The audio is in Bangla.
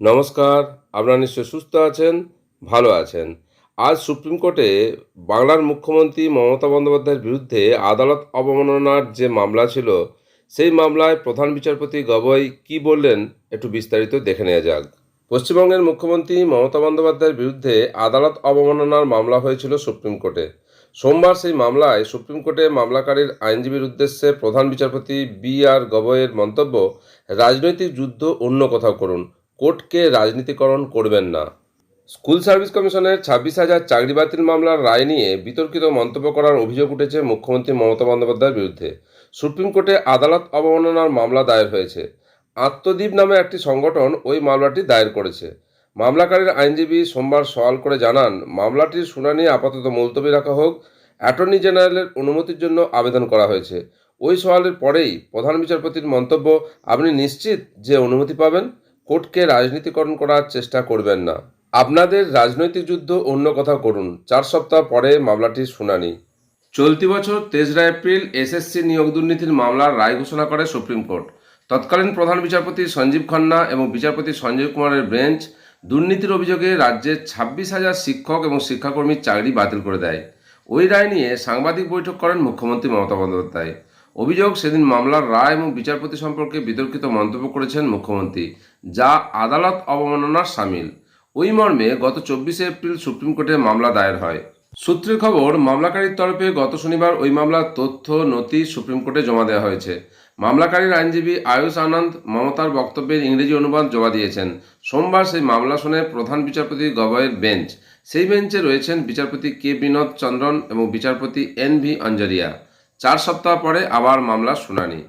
নমস্কার, আপনারা নিশ্চয় সুস্থ আছেন, ভালো আছেন। আজ সুপ্রিম কোর্টে বাংলার মুখ্যমন্ত্রী মমতা বন্দ্যোপাধ্যায়ের বিরুদ্ধে আদালত অবমাননার যে মামলা ছিল, সেই মামলায় প্রধান বিচারপতি গগৈ কি বললেন, একটু বিস্তারিত দেখে নেওয়া যাক। পশ্চিমবঙ্গের মুখ্যমন্ত্রী মমতা বন্দ্যোপাধ্যায়ের বিরুদ্ধে আদালত অবমাননার মামলা হয়েছিল সুপ্রিম কোর্টে। সোমবার সেই মামলায় সুপ্রিম কোর্টে মামলাকারীর আইনজীবীর উদ্দেশ্যে প্রধান বিচারপতি বি আর গগৈয়ের মন্তব্য, রাজনৈতিক যুদ্ধ অন্য কোথাও করুন কোর্টকে রাজনীতিকরণ করবেন না। স্কুল সার্ভিস কমিশনের ছাব্বিশ হাজার চাকরি বাতিল মামলার রায় নিয়ে বিতর্কিত মন্তব্য করার অভিযোগ উঠেছে মুখ্যমন্ত্রী মমতা বন্দ্যোপাধ্যায়ের বিরুদ্ধে। সুপ্রিম কোর্টে আদালত অবমাননার মামলা দায়ের হয়েছে। আত্মদ্বীপ নামে একটি সংগঠন ওই মামলাটি দায়ের করেছে। মামলাকারীর আইনজীবী সোমবার সওয়াল করে জানান, মামলাটির শুনানি আপাতত মুলতবি রাখা হোক, অ্যাটর্নি জেনারেলের অনুমতির জন্য আবেদন করা হয়েছে। ওই সওয়ালের পরেই প্রধান বিচারপতির মন্তব্য, আপনি নিশ্চিত যে অনুমতি পাবেন? কোর্টকে রাজনীতিকরণ করার চেষ্টা করবেন না। আপনাদের রাজনৈতিক যুদ্ধ অন্য কোথাও করুন। চার সপ্তাহ পরে মামলাটির শুনানি। চলতি বছর তেসরা এপ্রিল এসএসসি নিয়োগ দুর্নীতির মামলার রায় ঘোষণা করে সুপ্রিম কোর্ট। তৎকালীন প্রধান বিচারপতি সঞ্জীব খান্না এবং বিচারপতি সঞ্জয় কুমারের বেঞ্চ দুর্নীতির অভিযোগে রাজ্যের ছাব্বিশ হাজার শিক্ষক এবং শিক্ষাকর্মীর চাকরি বাতিল করে দেয়। ওই রায় নিয়ে সাংবাদিক বৈঠক করেন মুখ্যমন্ত্রী মমতা বন্দ্যোপাধ্যায়। অভিযোগ, সেদিন মামলার রায় এবং বিচারপতি সম্পর্কে বিতর্কিত মন্তব্য করেছেন মুখ্যমন্ত্রী, যা আদালত অবমাননার সামিল। ওই মর্মে গত চব্বিশে এপ্রিল সুপ্রিম কোর্টে মামলা দায়ের হয়। সূত্রের খবর, মামলাকারীর তরফে গত শনিবার ওই মামলার তথ্য, নথি সুপ্রিম কোর্টে জমা দেওয়া হয়েছে। মামলাকারীর আইনজীবী আয়ুষ আনন্দ মমতার বক্তব্যের ইংরেজি অনুবাদ জমা দিয়েছেন। সোমবার সেই মামলা শুনে প্রধান বিচারপতি গভয়ের বেঞ্চ। সেই বেঞ্চে রয়েছেন বিচারপতি কে বিনোদ চন্দ্রন এবং বিচারপতি এন ভি অঞ্জরিয়া। চার সপ্তাহ পরে আবার মামলা শুনানি।